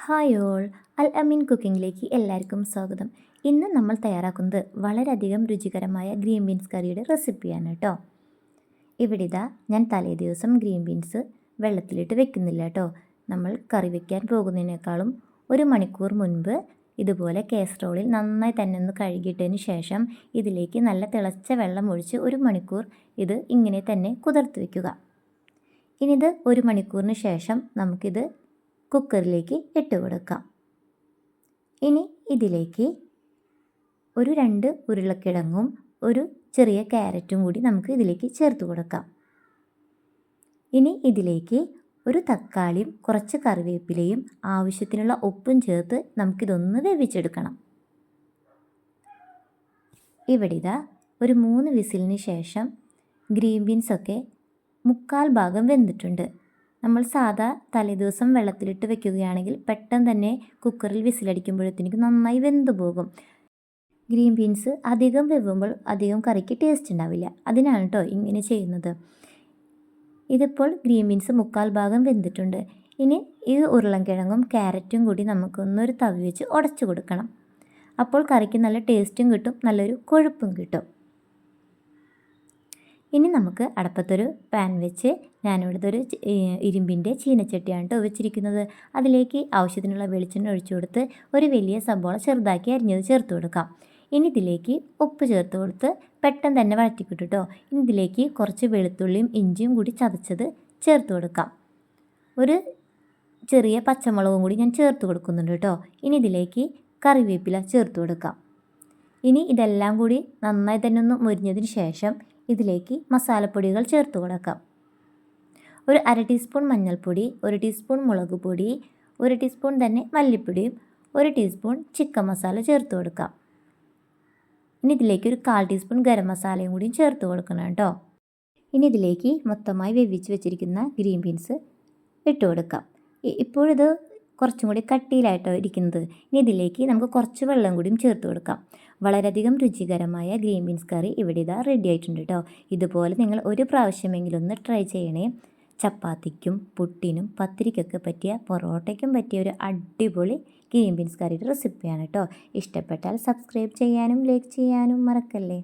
Hi all. അൽ അമീൻ കുക്കിങ്ങിലേക്ക് എല്ലാവർക്കും സ്വാഗതം. ഇന്ന് നമ്മൾ തയ്യാറാക്കുന്നത് വളരെയധികം രുചികരമായ ഗ്രീൻ ബീൻസ് കറിയുടെ റെസിപ്പിയാണ് കേട്ടോ. ഇവിടെ ഇതാ ഞാൻ തലേ ദിവസം ഗ്രീൻ ബീൻസ് വെള്ളത്തിലിട്ട് വെക്കുന്നില്ല കേട്ടോ. നമ്മൾ കറി വെക്കാൻ പോകുന്നതിനേക്കാളും ഒരു മണിക്കൂർ മുൻപ് ഇതുപോലെ കേസറോളിൽ നന്നായി തന്നെ ഒന്ന് കഴുകിയിട്ടതിന് ശേഷം ഇതിലേക്ക് നല്ല തിളച്ച വെള്ളം ഒഴിച്ച് ഒരു മണിക്കൂർ ഇത് ഇങ്ങനെ തന്നെ കുതിർത്ത് വയ്ക്കുക ഇനിയിത് ഒരു മണിക്കൂറിന് ശേഷം നമുക്കിത് കുക്കറിലേക്ക് ഇട്ട് കൊടുക്കാം. ഇനി ഇതിലേക്ക് ഒരു രണ്ട് ഉരുളക്കിഴങ്ങും ഒരു ചെറിയ ക്യാരറ്റും കൂടി നമുക്ക് ഇതിലേക്ക് ചേർത്ത് കൊടുക്കാം. ഇനി ഇതിലേക്ക് ഒരു തക്കാളിയും കുറച്ച് കറിവേപ്പിലയും ആവശ്യത്തിനുള്ള ഉപ്പും ചേർത്ത് നമുക്കിതൊന്ന് വേവിച്ചെടുക്കണം. ഇവിടെ ഇതാ ഒരു മൂന്ന് വിസിലിന് ശേഷം ഗ്രീൻ ബീൻസൊക്കെ മുക്കാൽ ഭാഗം വെന്തിട്ടുണ്ട്. നമ്മൾ സാധാ തലേദിവസം വെള്ളത്തിലിട്ട് വെക്കുകയാണെങ്കിൽ പെട്ടെന്ന് തന്നെ കുക്കറിൽ വിസിലടിക്കുമ്പോഴത്തേക്ക് നന്നായി വെന്ത് പോകും. ഗ്രീൻ ബീൻസ് അധികം വെവുമ്പോൾ അധികം കറിക്ക് ടേസ്റ്റ് ഉണ്ടാവില്ല. അതിനാണ് കേട്ടോ ഇങ്ങനെ ചെയ്യുന്നത്. ഇതിപ്പോൾ ഗ്രീൻ ബീൻസ് മുക്കാൽ ഭാഗം വെന്തിട്ടുണ്ട്. ഇനി ഈ ഉരുളൻകിഴങ്ങും ക്യാരറ്റും കൂടി നമുക്കൊന്നൊരു തവി വെച്ച് ഉടച്ചു കൊടുക്കണം. അപ്പോൾ കറിക്ക് നല്ല ടേസ്റ്റും കിട്ടും നല്ലൊരു കൊഴുപ്പും കിട്ടും. ഇനി നമുക്ക് അടപ്പത്തൊരു പാൻ വെച്ച് ഞാനിവിടുത്തെ ഒരു ഇരുമ്പിന്റെ ചീനച്ചട്ടിയാണ് കേട്ടോ വെച്ചിരിക്കുന്നത്. അതിലേക്ക് ആവശ്യത്തിനുള്ള വെളിച്ചെണ്ണ ഒഴിച്ചു കൊടുത്ത് ഒരു വലിയ സബോള ചെറുതാക്കി അരിഞ്ഞത് ചേർത്ത് കൊടുക്കാം. ഇനി ഇതിലേക്ക് ഉപ്പ് ചേർത്ത് കൊടുത്ത് പെട്ടെന്ന് തന്നെ വഴറ്റിക്കിട്ടു കേട്ടോ ഇനി ഇതിലേക്ക് കുറച്ച് വെളുത്തുള്ളിയും ഇഞ്ചിയും കൂടി ചതച്ചത് ചേർത്ത് കൊടുക്കാം. ഒരു ചെറിയ പച്ചമുളകും കൂടി ഞാൻ ചേർത്ത് കൊടുക്കുന്നുണ്ട് കേട്ടോ ഇനി ഇതിലേക്ക് കറിവേപ്പില ചേർത്ത് കൊടുക്കാം. ഇനി ഇതെല്ലാം കൂടി നന്നായി തന്നെ ഒന്ന് മുരിഞ്ഞതിന് ശേഷം ഇതിലേക്ക് മസാലപ്പൊടികൾ ചേർത്ത് കൊടുക്കാം. ഒരു അര ടീസ്പൂൺ മഞ്ഞൾപ്പൊടി ഒരു ടീസ്പൂൺ മുളക് പൊടി ഒരു ടീസ്പൂൺ തന്നെ മല്ലിപ്പൊടിയും ഒരു ടീസ്പൂൺ ചിക്കൻ മസാല ചേർത്ത് കൊടുക്കാം. ഇനി ഇതിലേക്ക് ഒരു കാൽ ടീസ്പൂൺ ഗരം മസാലയും കൂടിയും ചേർത്ത് കൊടുക്കണം കേട്ടോ. ഇനി ഇതിലേക്ക് മൊത്തമായി വേവിച്ച് വെച്ചിരിക്കുന്ന ഗ്രീൻ ബീൻസ് ഇട്ട് കൊടുക്കാം. ഇപ്പോഴിത് കുറച്ചും കൂടി കട്ടിയിലായിട്ടോ ഇരിക്കുന്നത്. ഇനി ഇതിലേക്ക് നമുക്ക് കുറച്ച് വെള്ളം കൂടിയും ചേർത്ത് കൊടുക്കാം. വളരെയധികം രുചികരമായ ഗ്രീൻ ബീൻസ് കറി ഇവിടെ ഇതാ റെഡി ആയിട്ടുണ്ട് കേട്ടോ ഇതുപോലെ നിങ്ങൾ ഒരു പ്രാവശ്യമെങ്കിലും ഒന്ന് ട്രൈ ചെയ്യണേ. ചപ്പാത്തിക്കും പുട്ടിനും പത്തിരിക്കൊക്കെ പറ്റിയ പൊറോട്ടയ്ക്കും പറ്റിയ ഒരു അടിപൊളി ഗ്രീൻ ബീൻസ് കറിയുടെ റെസിപ്പിയാണ് കേട്ടോ ഇഷ്ടപ്പെട്ടാൽ സബ്സ്ക്രൈബ് ചെയ്യാനും ലൈക്ക് ചെയ്യാനും മറക്കല്ലേ?